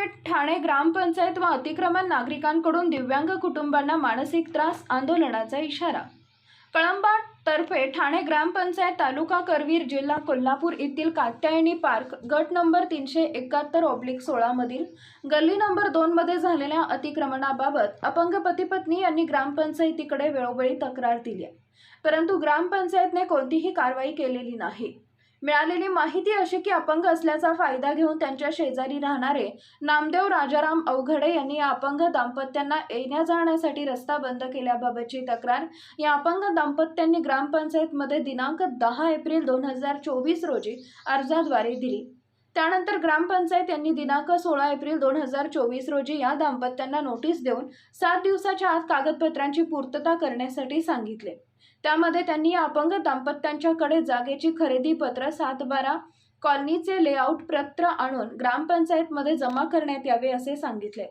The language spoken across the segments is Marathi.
तर्फे ठाणे ग्रामपंचायत व अतिक्रमण नागरिकांकडून दिव्यांग कुटुंबांना मानसिक त्रास आंदोलनाचा इशारा कळंबा तर्फे ठाणे ग्रामपंचायत तालुका करवीर जिल्हा कोल्हापूर येथील कात्यायनी पार्क गट नंबर तीनशे एकाहत्तर ऑब्लिक सोळामधील गल्ली नंबर दोनमध्ये झालेल्या अतिक्रमणाबाबत अपंग पतीपत्नी यांनी ग्रामपंचायतीकडे वेळोवेळी तक्रार दिली आहे. परंतु ग्रामपंचायतने कोणतीही कारवाई केलेली नाही मिळालेली माहिती अशी की अपंग असल्याचा फायदा घेऊन त्यांच्या शेजारी राहणारे नामदेव राजाराम अवघडे यांनी या अपंग दाम्पत्यांना येण्या जाण्यासाठी रस्ता बंद केल्याबाबतची तक्रार. या अपंग दाम्पत्यांनी ग्रामपंचायतमध्ये दिनांक दहा एप्रिल दोन हजार चोवीस रोजी अर्जाद्वारे दिली. त्यानंतर ग्रामपंचायत यांनी दिनांक सोळा एप्रिल दोन हजार चोवीस रोजी या दाम्पत्यांना नोटीस देऊन सात दिवसाच्या आत कागदपत्रांची पूर्तता करण्यासाठी सांगितले. त्यामध्ये त्यांनी या अपंग दाम्पत्यांच्याकडे जागेची खरेदी पत्र सात बारा कॉलनीचे लेआउट प्रत्र आणून ग्रामपंचायतमध्ये जमा करण्यात यावे असे सांगितले.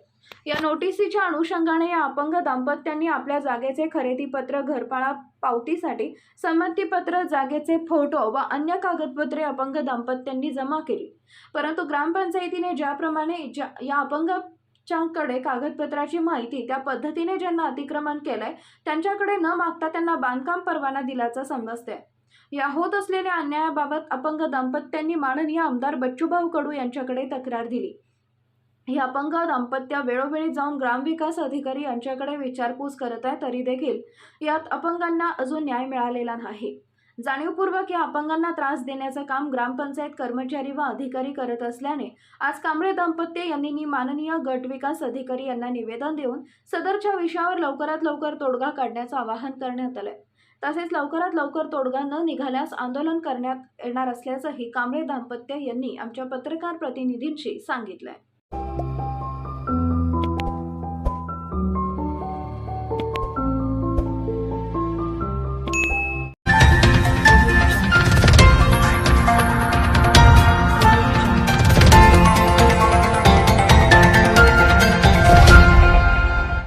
या नोटिसीच्या अनुषंगाने या अपंग दाम्पत्यांनी आपल्या जागेचे खरेदीपत्र घरपाळा पावतीसाठी संमतीपत्र जागेचे फोटो व अन्य कागदपत्रे अपंग दाम्पत्यांनी जमा केली. परंतु ग्रामपंचायतीने ज्याप्रमाणे ज्या या अपंगांच्याकडे कागदपत्राची माहिती त्या पद्धतीने ज्यांना अतिक्रमण केलंय त्यांच्याकडे न मागता त्यांना बांधकाम परवाना दिल्याचं समजते या होत असलेल्या अन्यायाबाबत अपंग दाम्पत्यांनी माननीय आमदार बच्चूभाऊ कडू यांच्याकडे तक्रार दिली. ही अपंग दाम्पत्य वेळोवेळी जाऊन ग्रामविकास अधिकारी यांच्याकडे विचारपूस करत आहे तरी देखील यात अपंगांना अजून न्याय मिळालेला नाही. जाणीवपूर्वक या अपंगांना त्रास देण्याचं काम ग्रामपंचायत कर्मचारी व अधिकारी करत असल्याने आज कांबळे दाम्पत्य यांनी माननीय गट विकास अधिकारी यांना निवेदन देऊन सदरच्या विषयावर लवकरात लवकर तोडगा काढण्याचं आवाहन करण्यात आलंय. तसेच लवकरात लवकर तोडगा न निघाल्यास आंदोलन करण्यात येणार असल्याचंही कांबळे दाम्पत्य यांनी आमच्या पत्रकार प्रतिनिधींशी सांगितलंय.